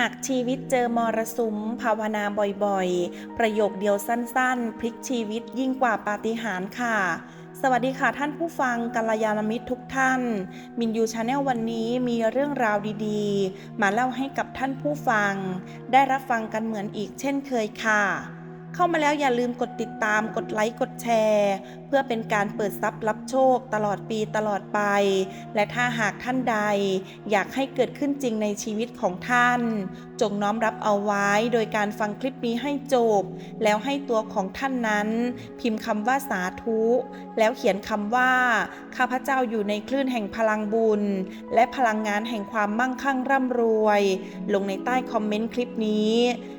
หากชีวิตเจอมรสุมภาวนาบ่อยๆ ประโยคเดียวสั้นๆ พลิกชีวิตยิ่งกว่าปาฏิหาริย์ค่ะ สวัสดีค่ะท่านผู้ฟังกัลยาณมิตรทุกท่าน มินยูชาแนลวันนี้มีเรื่องราวดีๆ มาเล่าให้กับท่านผู้ฟัง ได้รับฟังกันเหมือนอีกเช่นเคยค่ะ เข้ามาแล้วอย่าลืมกดติดตามกดไลค์กดแชร์ เพื่อเป็นการเปิดทรัพย์รับโชคตลอดปีตลอดไป และถ้าหากท่านใด อยากให้เกิดขึ้นจริงในชีวิตของท่าน จงน้อมรับเอาไว้ โดยการฟังคลิปนี้ให้จบ แล้วให้ตัวของท่านนั้น พิมพ์คำว่าสาธุ แล้วเขียนคำว่า ข้าพเจ้าอยู่ในคลื่นแห่งพลังบุญ และพลังงานแห่งความมั่งคั่งร่ำรวย ลงในใต้คอมเมนต์คลิปนี้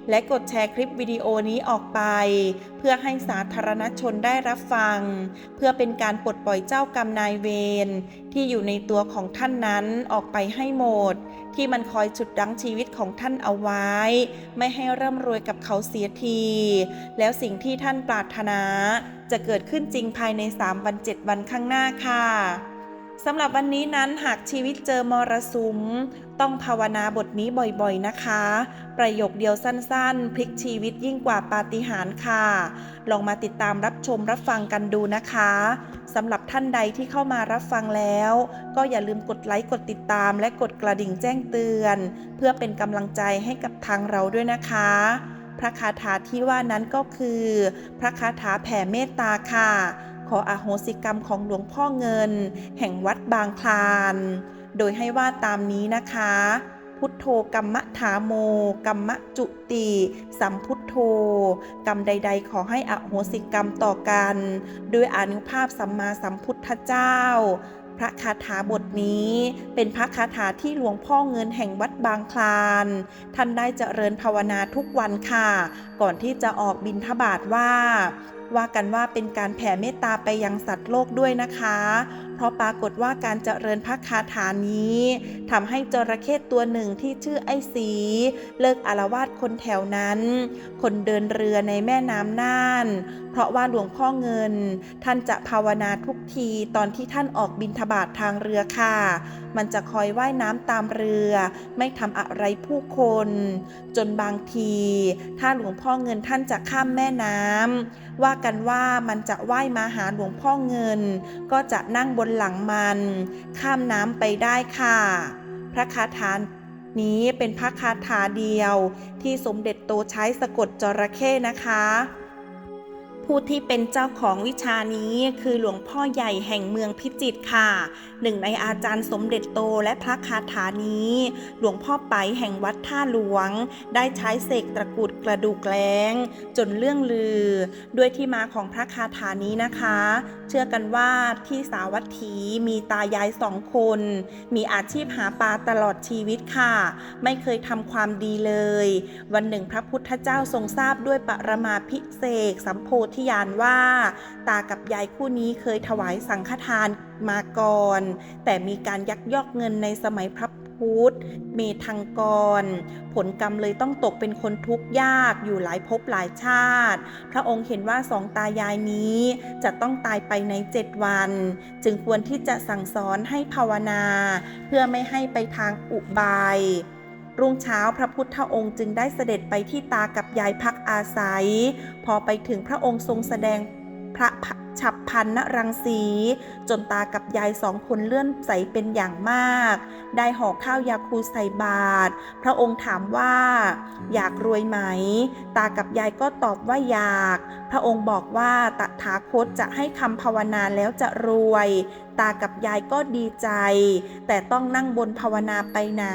และกดแชร์คลิปวิดีโอนี้ออกไปเพื่อให้สาธารณชนได้รับฟัง เพื่อเป็นการปลดปล่อยเจ้ากรรมนายเวรที่อยู่ในตัวของท่านนั้นออกไปให้หมด ที่มันคอยฉุดรั้งชีวิตของท่านเอาไว้ ไม่ให้ร่ำรวยกับเขาเสียที แล้วสิ่งที่ท่านปรารถนา จะเกิดขึ้นจริงภายใน 3 วัน 7 วันข้างหน้าค่ะ สำหรับวันนี้นั้นหากชีวิตเจอมรสุม ต้องภาวนาบทนี้บ่อยๆนะคะ ประโยคเดียวสั้นๆ พลิกชีวิตยิ่งกว่าปาฏิหาริย์ค่ะ ลองมาติดตามรับชมรับฟังกันดูนะคะสำหรับท่านใดที่เข้ามารับฟังแล้ว ก็อย่าลืมกดไลค์กดติดตาม และกดกระดิ่งแจ้งเตือน เพื่อเป็นกำลังใจให้กับทางเราด้วยนะคะ พระคาถาที่ว่านั้นก็คือ พระคาถาแผ่เมตตาค่ะ ขออโหสิกรรมของหลวงพ่อเงิน แห่งวัดบางคลาน โดยให้ว่าตามนี้นะคะ พุทโธกัมมะถาโมกัมมะจุติ สัมพุทโธ กรรมใด ๆ ขอให้อโหสิกรรมต่อกันด้วยอนุภาพสัมมาสัมพุทธเจ้าพระคาถาบทนี้เป็นพระคาถาที่หลวงพ่อเงินแห่งวัดบางคลาน ท่านได้เจริญภาวนาทุกวันค่ะ ก่อนที่จะออกบินทบาทว่า ว่ากันว่าเป็นการแผ่เมตตาไปยังสัตว์โลกด้วยนะคะ เพราะปรากฏว่าการเจริญพระคาถานี้ทำให้จระเข้ตัวหนึ่งที่ชื่อไอ้สี เลิกอารวาสคนแถวนั้น คนเดินเรือในแม่น้ำน่าน เพราะว่าหลวงพ่อเงิน ท่านจะภาวนาทุกทีตอนที่ท่านออกบินทบาททางเรือค่ะ มันจะคอยว่ายน้ำตามเรือ ไม่ทำอะไรผู้คน จนบางที ถ้าหลวงพ่อเงินท่านจะข้ามแม่น้ำว่ากันว่ามันจะว่ายมาหาหลวงพ่อเงิน ก็จะนั่งบนหลังมัน ข้ามน้ำไปได้ค่ะ พระคาถานี้เป็นพระคาถาเดียวที่สมเด็จโตใช้สะกดจระเข้นะคะ ผู้ที่เป็นเจ้าของวิชานี้คือหลวงพ่อใหญ่แห่งเมืองพิจิตรค่ะ หนึ่งในอาจารย์สมเด็จโตและพระคาถานี้ หลวงพ่อไปแห่งวัดท่าหลวง ได้ใช้เสกตะกุดกระดูกแล้ง จนเรื่องลือ ด้วยที่มาของพระคาถานี้นะคะ เชื่อกันว่าที่สาวัตถีมีตายายสองคน มีอาชีพหาปลาตลอดชีวิตค่ะ ไม่เคยทำความดีเลย วันหนึ่งพระพุทธเจ้าทรงทราบด้วยปรมาพิเศษกสัมโพธิญาณว่า ตากับยายคู่นี้เคยถวายสังฆทานมาก่อน แต่มีการยักยอกเงินในสมัยพระพุทธเมธังกร ผลกรรมเลยต้องตกเป็นคนทุกข์ยากอยู่หลายภพหลายชาติ พระองค์เห็นว่าสองตายายนี้จะต้องตายไปในเจ็ดวัน จึงควรที่จะสั่งสอนให้ภาวนา เพื่อไม่ให้ไปทางอุบาย รุ่งเช้าพระพุทธองค์จึงได้เสด็จไปที่ตากับยายพักอาศัย พอไปถึงพระองค์ทรงแสดง พระฉับพันนรังสี จนตากับยายสองคนเลื่อนใสเป็นอย่างมาก ได้ห่อข้าวยาคูใส่บาตรพระองค์ถามว่า อยากรวยไหม ตากับยายก็ตอบว่าอยาก พระองค์บอกว่าตถาคตจะให้คำภาวนาแล้วจะรวย ตากับยายก็ดีใจ แต่ต้องนั่งบนภาวนาไปหนา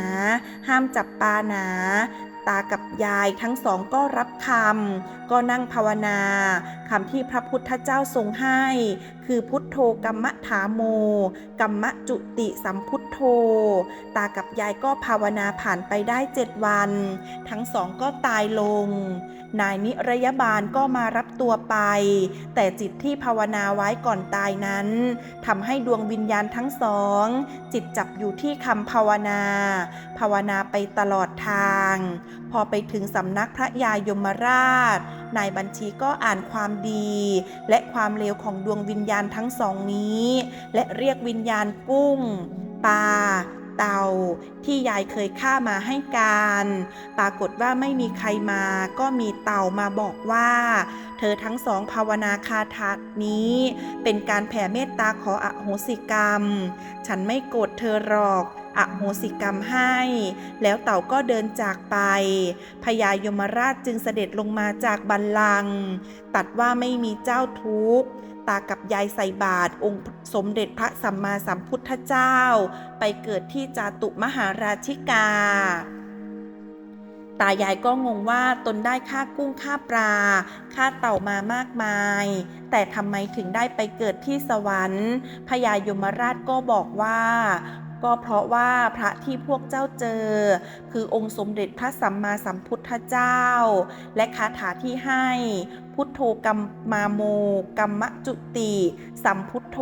ห้ามจับปลาหนา ตากับยายทั้งสองก็รับคำก็นั่งภาวนาคำที่พระพุทธเจ้าทรงให้คือพุทโธกัมมะถาโมกัมมะจุติสัมพุทโธ ตากับยายก็ภาวนาผ่านไปได้เจ็ดวัน ทั้งสองก็ตายลง นายนิรยบาลก็มารับตัวไป แต่จิตที่ภาวนาไว้ก่อนตายนั้นทำให้ดวงวิญญาณทั้งสอง จิตจับอยู่ที่คำภาวนา ภาวนาไปตลอดทาง พอไปถึงสำนักพระยายมราช นายบัญชีก็อ่านความดี และความเลวของดวงวิญญาณทั้งสองนี้ และเรียกวิญญาณกุ้งปลาเต่าที่ยายเคยฆ่ามาให้การ ปรากฏว่าไม่มีใครมาก็มีเต่ามาบอกว่า เธอทั้งสองภาวนาคาถานี้ เป็นการแผ่เมตตาขออโหสิกรรม ฉันไม่โกรธเธอหรอก อโหสิกรรมให้ แล้วเต่าก็เดินจากไป พญายมราชจึงเสด็จลงมาจากบัลลังก์ตัดว่าไม่มีเจ้าทุกข์ ตากับยายใส่บาตรองค์สมเด็จพระสัมมาสัมพุทธเจ้า ไปเกิดที่จาตุมหาราชิกาตายายก็งงว่าตนได้ค่ากุ้งค่าปลา ค่าเต่ามามากมาย แต่ทำไมถึงได้ไปเกิดที่สวรรค์พญายมราชก็บอกว่า ก็เพราะว่าพระที่พวกเจ้าเจอ คือองค์สมเด็จพระสัมมาสัมพุทธเจ้า และคาถาที่ให้พุทโธกัมมาโมกัมมะจุติสัมพุทโธ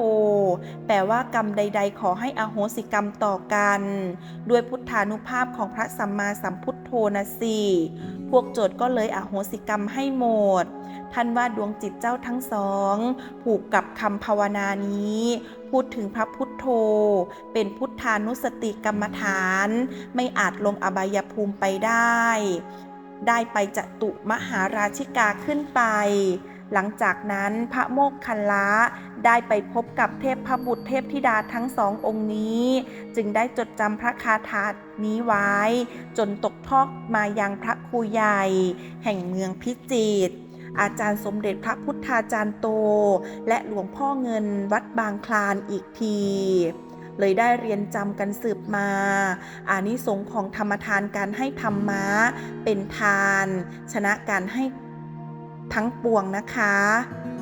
แปลว่ากรรมใด ๆ ขอให้อโหสิกรรมต่อกัน ด้วยพุทธานุภาพของพระสัมมาสัมพุทโธนะสิพวกโจทย์ก็เลยอโหสิกรรมให้หมด ท่านว่าดวงจิตเจ้าทั้งสอง ผูกกับคำภาวนานี้ พูดถึงพระพุทโธ เป็นพุทธานุสติกรรมฐาน ไม่อาจลงอบายภูมิไปได้ ได้ไปจตุมหาราชิกาขึ้นไป หลังจากนั้นพระโมกคัลละได้ไปพบกับเทพพบุตรเทพธิดาทั้งสององค์นี้ จึงได้จดจำพระคาถานี้ไว้ จนตกทอดมายังพระครูใหญ่ แห่งเมืองพิจิตรอาจารย์สมเด็จพระพุทธาจารย์โต และหลวงพ่อเงินวัดบางคลานอีกที เลยได้เรียนจำกันสืบมา อานิสงของธรรมทานการให้ธรรมะเป็นทาน ชนะการให้ทั้งปวงนะคะ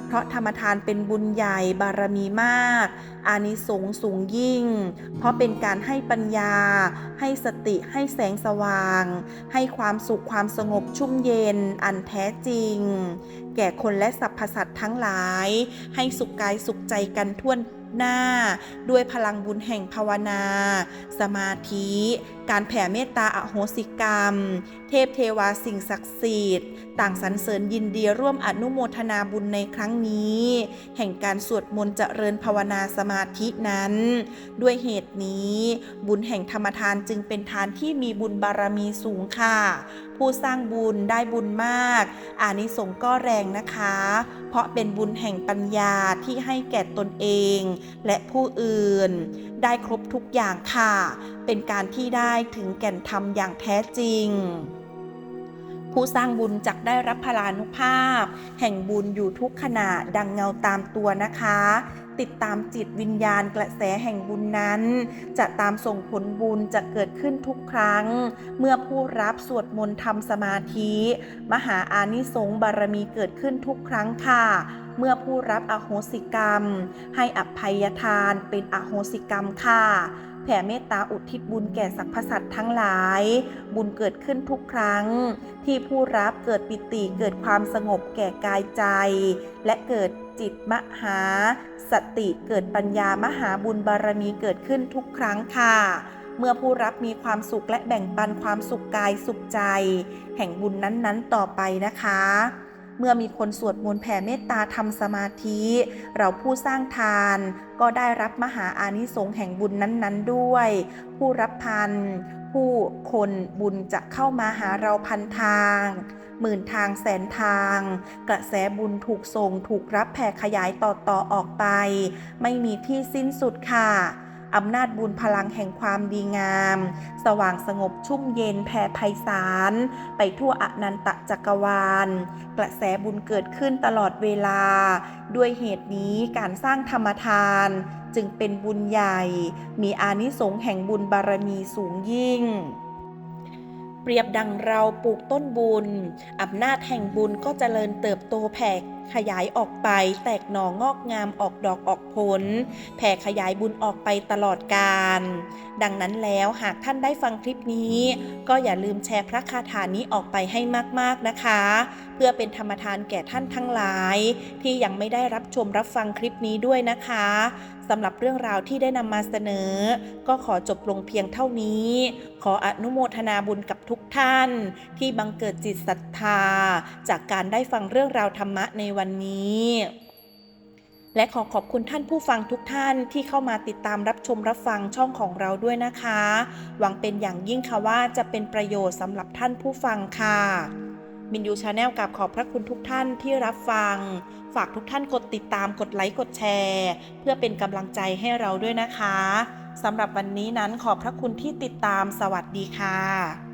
เพราะธรรมทานเป็นบุญใหญ่บารมีมาก อานิสงส์สูงยิ่ง เพราะเป็นการให้ปัญญา ให้สติ ให้แสงสว่าง ให้ความสุขความสงบชุ่มเย็น อันแท้จริง แก่คนและสรรพสัตว์ทั้งหลาย ให้สุขกายสุขใจกันทั่ว หน้า ด้วยพลังบุญแห่งภาวนา สมาธิ การแผ่เมตตาอโหสิกรรม เทพเทวาสิ่งศักดิ์สิทธิ์ ต่างสรรเสริญยินดีร่วมอนุโมทนาบุญในครั้งนี้ แห่งการสวดมนต์เจริญภาวนาสมาธินั้น ด้วยเหตุนี้ บุญแห่งธรรมทานจึงเป็นทานที่มีบุญบารมีสูงค่ะ ผู้สร้างบุญได้บุญมากอานิสงส์ก็แรงนะคะ เพราะเป็นบุญแห่งปัญญาที่ให้แก่ตนเอง และผู้อื่น ได้ครบทุกอย่างค่ะ เป็นการที่ได้ถึงแก่นธรรมอย่างแท้จริง ผู้สร้างบุญจักได้รับพลานุภาพ แห่งบุญอยู่ทุกขณะดังเงาตามตัวนะคะ ติดตามจิตวิญญาณกระแสแห่งบุญนั้น จะตามส่งผลบุญจะเกิดขึ้นทุกครั้ง เมื่อผู้รับสวดมนต์ทำสมาธิ มหาอานิสงส์บารมีเกิดขึ้นทุกครั้งค่ะเมื่อผู้รับอโหสิกรรม ให้อภัยทานเป็นอโหสิกรรมค่ะ ผ่เมตตาอุทิศบุญแก่สรรพสัตว์ทั้งหลาย บุญเกิดขึ้นทุกครั้ง ที่ผู้รับเกิดปิติเกิดความสงบแก่กายใจ และเกิดจิตมหา สติเกิดปัญญามหาบุญบารมีเกิดขึ้นทุกครั้งค่ะเมื่อผู้รับมีความสุขและแบ่งปันความสุขกายสุขใจ แห่งบุญนั้นๆต่อไปนะคะ เมื่อมีคนสวดมนต์แผ่เมตตาทำสมาธิ เราผู้สร้างทาน ก็ได้รับมหาอานิสงส์แห่งบุญนั้นๆด้วย ผู้รับพัน ผู้คนบุญจะเข้ามาหาเราพันทางหมื่นทางแสนทาง กระแสบุญถูกส่งถูกรับแผ่ขยายต่อๆออกไป ไม่มีที่สิ้นสุดค่ะ อำนาจบุญพลังแห่งความดีงาม สว่างสงบชุ่มเย็นแผ่ไพศาล ไปทั่วอนันตจักรวาล กระแสบุญเกิดขึ้นตลอดเวลา ด้วยเหตุนี้การสร้างธรรมทาน จึงเป็นบุญใหญ่ มีอานิสงส์แห่งบุญบารมีสูงยิ่งเปรียบดังเราปลูกต้นบุญ อำนาจแห่งบุญก็เจริญเติบโตแผ่ ขยายออกไป แตกหน่องอกงามออกดอกออกผล แผ่ขยายบุญออกไปตลอดกาลดังนั้นแล้วหากท่านได้ฟังคลิปนี้ ก็อย่าลืมแชร์พระคาถานี้ออกไปให้มากๆนะคะ เพื่อเป็นธรรมทานแก่ท่านทั้งหลาย ที่ยังไม่ได้รับชมรับฟังคลิปนี้ด้วยนะคะสำหรับเรื่องราวที่ได้นำมาเสนอ ก็ขอจบลงเพียงเท่านี้ ขออนุโมทนาบุญกับทุกท่าน ที่บังเกิดจิตศรัทธา จากการได้ฟังเรื่องราวธรรมะในวันนี้ และขอขอบคุณท่านผู้ฟังทุกท่านที่เข้ามาติดตามรับชมรับฟังช่องของเราด้วยนะคะ หวังเป็นอย่างยิ่งค่ะว่าจะเป็นประโยชน์สำหรับท่านผู้ฟังค่ะมินยูชาแนลกับขอบพระคุณทุกท่านที่รับฟัง ฝากทุกท่านกดติดตามกดไลค์กดแชร์ เพื่อเป็นกำลังใจให้เราด้วยนะคะสำหรับวันนี้นั้นขอบพระคุณที่ติดตามสวัสดีค่ะ